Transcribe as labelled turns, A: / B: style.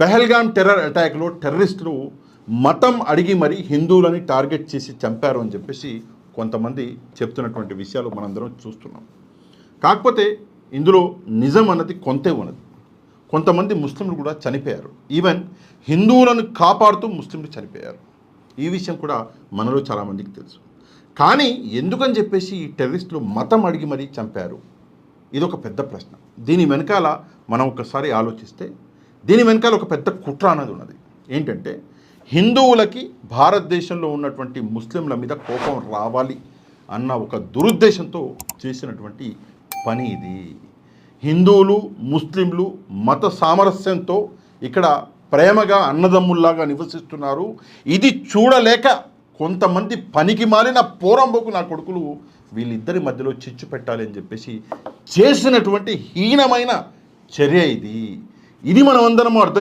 A: Pahalgam terror అటాక్లో టెర్రరిస్టులు మతం అడిగి మరీ హిందువులని టార్గెట్ చేసి చంపారు అని చెప్పేసి కొంతమంది చెప్తున్నటువంటి విషయాలు మనందరం చూస్తున్నాం. కాకపోతే ఇందులో నిజం అన్నది కొంతే ఉన్నది. కొంతమంది ముస్లింలు కూడా చనిపోయారు. ఈవెన్ హిందువులను కాపాడుతూ ముస్లింలు చనిపోయారు. ఈ విషయం కూడా మనలో చాలామందికి తెలుసు. కానీ ఎందుకని చెప్పేసి ఈ టెర్రరిస్టులు మతం అడిగి మరీ చంపారు? ఇది ఒక పెద్ద ప్రశ్న. దీని వెనకాల మనం ఒకసారి ఆలోచిస్తే దీని వెనకాల ఒక పెద్ద కుట్ర అన్నది ఉన్నది. ఏంటంటే హిందువులకి భారతదేశంలో ఉన్నటువంటి ముస్లింల మీద కోపం రావాలి అన్న ఒక దురుద్దేశంతో చేసినటువంటి పని ఇది. హిందువులు ముస్లింలు మత సామరస్యంతో ఇక్కడ ప్రేమగా అన్నదమ్ముల్లాగా నివసిస్తున్నారు. ఇది చూడలేక కొంతమంది పనికి మాలిన పోరంబోకు నా కొడుకులు వీళ్ళిద్దరి మధ్యలో చిచ్చు పెట్టాలి అని చెప్పేసి చేసినటువంటి హీనమైన చర్య ఇది. ఇది మనం అందరం అర్థం